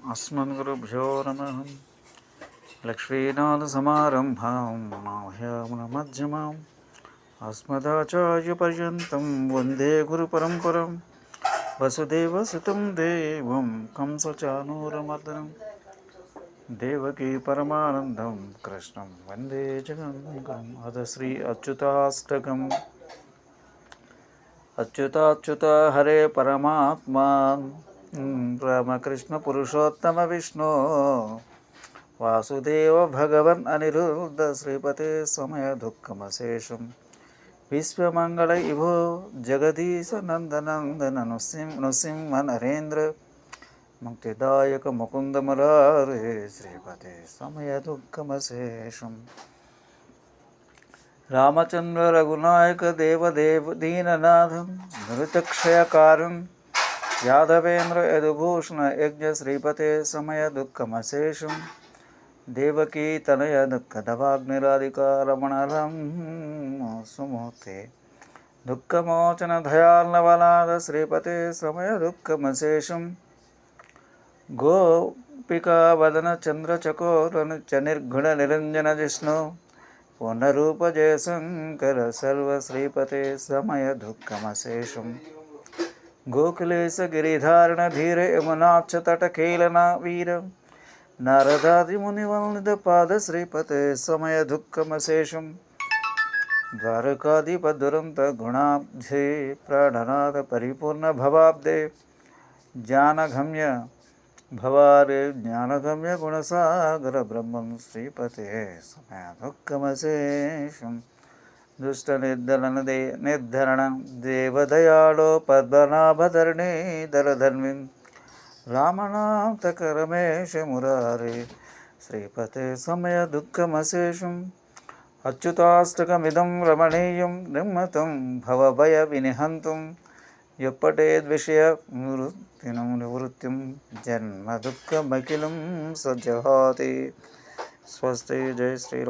अस्मद्गुरुभ्यो नमः लक्ष्मीनाथसमारम्भां माह्यामनमध्यमाम् अस्मदाचार्यपर्यन्तं वन्दे गुरुपरम्परं वसुदेवसुतं देवं कंसचानूरमर्दनं देवकी परमानन्दं कृष्णं वन्दे जगन्गम् अथ श्री अच्युताष्टकम् अच्युताच्युत हरे परमात्मा రామకృష్ణ పురుషోత్తమ విష్ణు. వాసుదేవ భగవన్ అనిరుద్ధ శ్రీపతే సమయ దుఃఖమశేషం. విశ్వమంగళ ఇభో జగదీశ నందనందన నృసింహ నృసింహ నరేంద్ర. ముక్తిదాయక ముకుందమురారే శ్రీపతే సమయ దుఃఖమశేషం. రామచంద్ర రఘునాయక దేవదేవ దీననాథం మృతక్షయకారం यादवेन्द्र यदुभूषण यज्ञ श्रीपते समय दुःखमशेषं देवकी तनय दुःखदवाग्निराधिका रमणलं सुमूर्ते। दुःखमोचन दयाल्नवलाद श्रीपते समय दुःखमशेषं गोपिकावदनचन्द्रचकोरनुचनिर्गुणनिरञ्जनजिष्णु सर्व श्रीपते समय दुःखमशेषम्। गोकुलेश गिरिधारण धीर यमुनाक्ष तटकेलन वीर नारदादिमुनिवनितपाद श्रीपते समय दुःखमशेषं द्वारकाधिपदुरन्तगुणाब्धे प्राणनाथ परिपूर्ण भवाब्धे ज्ञानगम्य भवारे ज्ञानगम्य गुणसागर ब्रह्म श्रीपते समय दुःखमशेषम् పరిపూర్ణ దుష్ట నిర్దలన దే నిర్ధరణ. దేవదయాళో పద్మనాభధరణీధరధర్మిం రామనాథక రమేశ మురారే. శ్రీపతే సమయ దుఃఖమశేషం. అచ్యుతాష్టకమిదం రమణీయం. నిమ్మతం భవభయ వినిహంతం. ఎప్పటేద్విషయ నివృత్తినం నివృత్తిం. జన్మ దుఃఖమఖిలం సజ్జహాతి. స్వస్తి. జయ శ్రీరామ్.